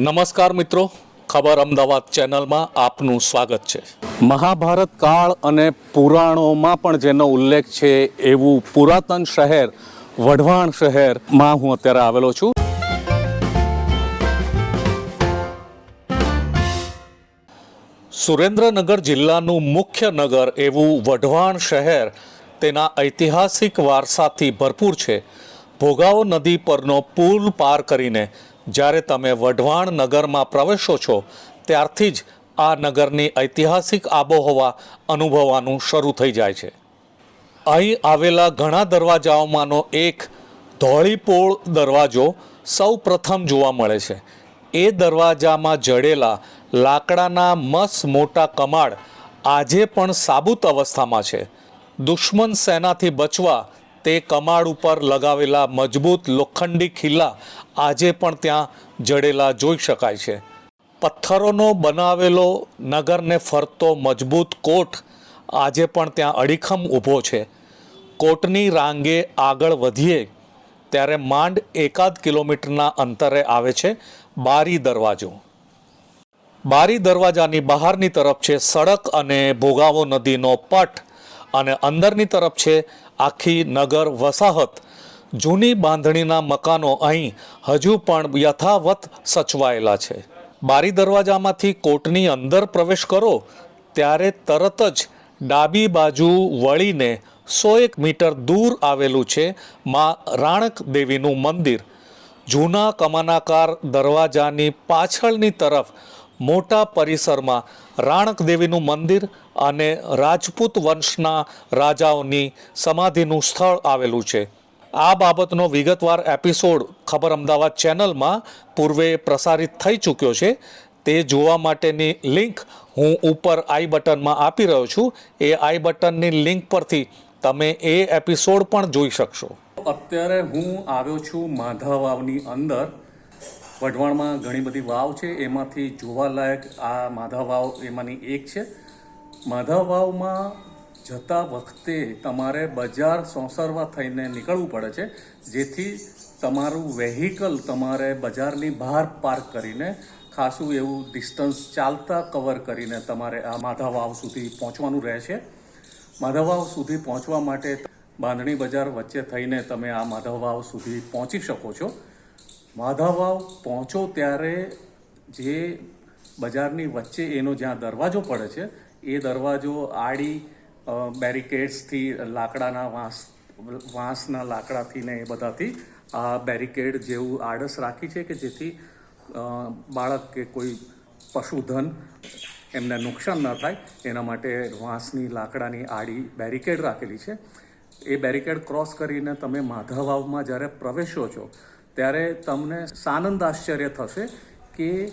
નમસ્કાર મિત્રો, ખબર અમદાવાદ ચેનલમાં આપનું સ્વાગત છે. મહાભારત કાળ અને પુરાણોમાં પણ જેનો ઉલ્લેખ છે એવું પુરાતન શહેર, વઢવાણ શહેરમાં હું અત્યારે આવેલો છું. સુરેન્દ્રનગર જિલ્લાનું મુખ્ય નગર એવું વઢવાણ શહેર તેના ઐતિહાસિક વારસાથી ભરપૂર છે. ભોગાવો નદી પરનો પુલ પાર કરીને જ્યારે તમે વઢવાણ નગરમાં પ્રવેશો છો, ત્યારથી જ આ નગરની ઐતિહાસિક આબોહવા અનુભવવાનું શરૂ થઈ જાય છે. અહીં આવેલા ઘણા દરવાજાઓમાંનો એક ધોળીપોળ દરવાજો સૌ પ્રથમ જોવા મળે છે. એ દરવાજામાં જડેલા લાકડાના મસ મોટા કમાડ આજે પણ સાબુત અવસ્થામાં છે. દુશ્મન સેનાથી બચવા તે કમાડ ઉપર લગાવેલા મજબૂત લોખંડી ખિલ્લા આજે પણ ત્યાં જડેલા જોઈ શકાય છે. પથ્થરોનો બનાવેલો નગરને ફરતો મજબૂત કોટ આજે પણ ત્યાં અડીખમ ઊભો છે. કોટની રાંગે આગળ વધીએ ત્યારે માંડ એકાદ કિલોમીટરના અંતરે આવે છે બારી દરવાજો. બારી દરવાજાની બહારની તરફ છે સડક અને ભોગાવો નદીનો પટ. અને અંદરની તરફ છે આખી નગર વસાહત. જૂની બાંધણીના મકાનો અહીં હજુ પણ યથાવત સચવાયેલા છે. બારી દરવાજામાંથી કોર્ટની અંદર પ્રવેશ કરો, ત્યારે તરત જ ડાબી બાજુ વળીને સો એક મીટર દૂર આવેલું છે માં રાણક દેવીનું મંદિર. જૂના કમાનાકાર દરવાજાની પાછળની તરફ મોટા પરિસરમાં રાણક દેવીનું મંદિર અને રાજપૂત વંશના રાજાઓની સમાધિનું સ્થળ આવેલું છે. આ બાબતનો વિગતવાર એપિસોડ ખબર અમદાવાદ ચેનલમાં પૂર્વે પ્રસારિત થઈ ચૂક્યો છે. તે જોવા માટેની લિંક હું ઉપર આઈ બટનમાં આપી રહ્યો છું. એ આઈ બટનની લિંક પરથી તમે એ એપિસોડ પણ જોઈ શકશો. અત્યારે હું આવ્યો છું માધા વાવની અંદર. વઢવાણમાં ઘણી બધી વાવ છે. એમાંથી જોવાલાયક આ માધા વાવ એમાંની એક છે. માધા વાવમાં જતા વખતે તમારે બજાર સોંસરવા થઈને નીકળવું પડે છે. જેથી તમારું વેહિકલ તમારે બજારની બહાર પાર્ક કરીને ખાસું એવું ડિસ્ટન્સ ચાલતા કવર કરીને તમારે આ માધા વાવ સુધી પહોંચવાનું રહે છે માધવ વાવ સુધી પહોંચવા માટે બાંધણી બજાર વચ્ચે થઈને તમે આ માધવ વાવ સુધી પહોંચી શકો છો. માધવ વાવ પહોંચો ત્યારે જે બજારની વચ્ચે એનો જ્યાં દરવાજો પડે છે, એ દરવાજો આડી બેરિકેડ્સથી, લાકડાના વાંસ, વાંસના લાકડાથી ને એ બધાથી આ બેરિકેડ જેવું આડસ રાખી છે કે જેથી બાળક કે કોઈ પશુધન એમને નુકસાન ન થાય. એના માટે વાંસની લાકડાની આડી બેરિકેડ રાખેલી છે. એ બેરિકેડ ક્રોસ કરીને તમે માધા વાવમાં જ્યારે પ્રવેશો છો ત્યારે તમને સાનંદ આશ્ચર્ય થશે કે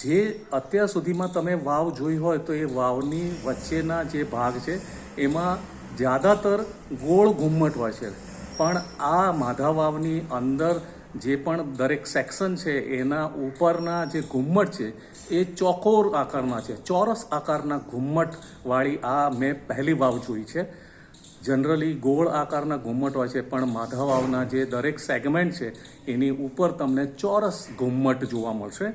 જે અત્યાર સુધીમાં તમે વાવ જોઈ હોય તો એ વાવની વચ્ચેના જે ભાગ છે, એમાં જ્યાદાતર ગોળ ઘુમ્મટ હોય છે. પણ આ માધા વાવની અંદર જે પણ દરેક સેક્શન છે, એના ઉપરના જે ઘુમ્મટ છે, એ ચોકોર આકારના છે. ચોરસ આકારના ઘુમ્મટવાળી આ મેં પહેલી વાવ જોઈ છે. જનરલી ગોળ આકારના ઘુમ્મટ હોય છે, પણ માધા વાવના જે દરેક સેગમેન્ટ છે, એની ઉપર તમને ચોરસ ઘુમ્મટ જોવા મળશે.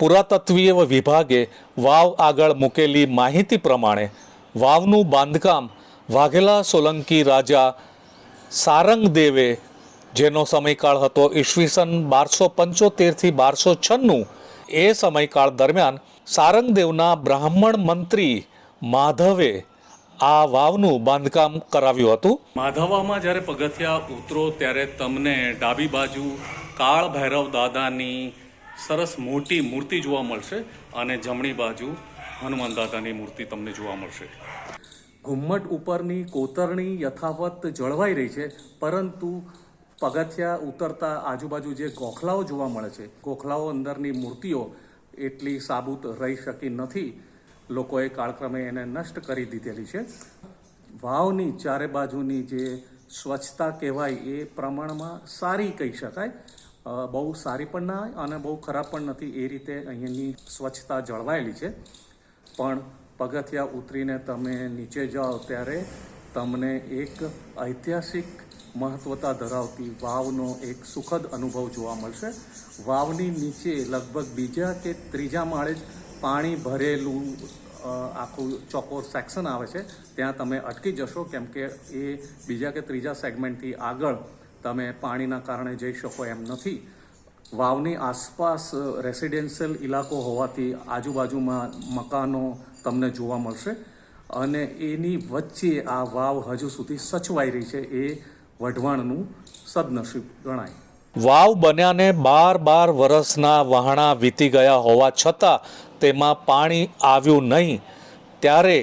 પુરાતત્વીય વિભાગે વાવ આગળ મૂકેલી માહિતી પ્રમાણે વાવનું બાંધકામ વાઘેલા સોલંકી રાજા સારંગદેવે, જેનો સમયકાળ હતો ઈસવીસન બારસો પંચોતેરથી બારસો છન્નું, એ સમયકાળ દરમિયાન સારંગદેવના બ્રાહ્મણ મંત્રી માધવે આ વાવનું બાંધકામ કરાવ્યું હતું. માધવામાં જ્યારે પગથિયા ઉતરો ત્યારે તમને ડાબી બાજુ કાળ ભૈરવ દાદાની સરસ મોટી મૂર્તિ જોવા મળશે અને જમણી બાજુ હનુમાન દાદાની મૂર્તિ તમને જોવા મળશે. ઘુમ્મટ ઉપરની કોતરણી યથાવત જળવાઈ રહી છે, પરંતુ પગથિયા ઉતરતા આજુબાજુ જે ગોખલાઓ જોવા મળે છે, ગોખલાઓ અંદરની મૂર્તિઓ એટલી સાબુત રહી શકી નથી. લોકોએ કાળક્રમે એને નષ્ટ કરી દીધેલી છે. વાવની ચારે બાજુની જે સ્વચ્છતા કહેવાય એ પ્રમાણમાં સારી કહી શકાય. બહુ સારી પણ ના અને બહુ ખરાબ પણ નથી એ રીતે અહીંયાની સ્વચ્છતા જળવાયેલી છે. પણ પગથિયા ઉતરીને તમે નીચે જાઓ ત્યારે તમને એક ઐતિહાસિક મહત્વતા ધરાવતી વાવનો એક સુખદ અનુભવ જોવા મળશે. વાવની નીચે લગભગ બીજા કે ત્રીજા માળે જ પાણી ભરેલું આખું ચોકોર સેક્શન આવે છે, ત્યાં તમે અટકી જશો, કેમ કે એ બીજા કે ત્રીજા સેગમેન્ટથી આગળ તમે પાણીના કારણે જઈ શકો એમ નથી. વાવની આસપાસ રેસિડેન્શિયલ ઇલાકો હોવાથી આજુબાજુમાં મકાનો તમને જોવા મળશે. અને એની વચ્ચે આ વાવ હજુ સુધી સચવાઈ રહી છે, એ વઢવાણનું સદનસીબ ગણાય. વાવ બન્યાને બાર બાર વર્ષના વહાણા વીતી ગયા હોવા છતાં તેમાં પાણી આવ્યું નહીં, ત્યારે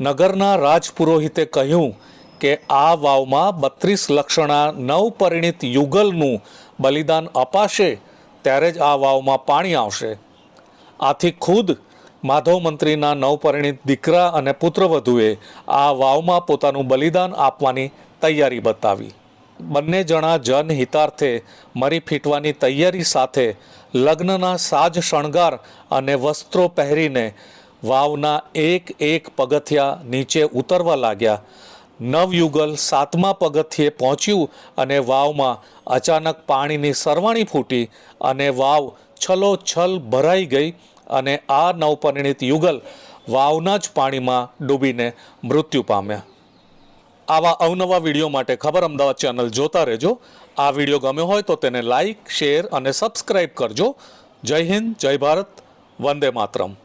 નગરના રાજપુરોહિતે કહ્યું કે આ વાવમાં બત્રીસ લક્ષણા નવપરિણીત યુગલનું બલિદાન અપાશે, ત્યારે જ આ વાવમાં પાણી આવશે. આથી ખુદ માધવ મંત્રીના નવપરિણીત દીકરા અને પુત્રવધુએ આ વાવમાં પોતાનું બલિદાન આપવાની તૈયારી બતાવી. બંને જણા જનહિતાર્થે મરી ફીટવાની તૈયારી સાથે લગ્નના સાજ શણગાર અને વસ્ત્રો પહેરીને વાવના એક એક પગથિયા નીચે ઉતરવા લાગ્યા. નવયુગલ સાતમા પગથિયે પહોંચ્યું અને વાવમાં અચાનક પાણીની સરવાણી ફૂટી અને વાવ છલોછલ ભરાઈ ગઈ અને આ નવપરિણીત યુગલ વાવના જ પાણીમાં ડૂબીને મૃત્યુ પામ્યા. આવા અવનવા વીડિયો માટે ખબર અમદાવાદ ચેનલ જોતા રહેજો. આ વીડિયો ગમ્યો હોય તો તેને લાઈક, શેર અને સબસ્ક્રાઈબ કરજો. જય હિન્દ, જય ભારત, વંદે માતરમ.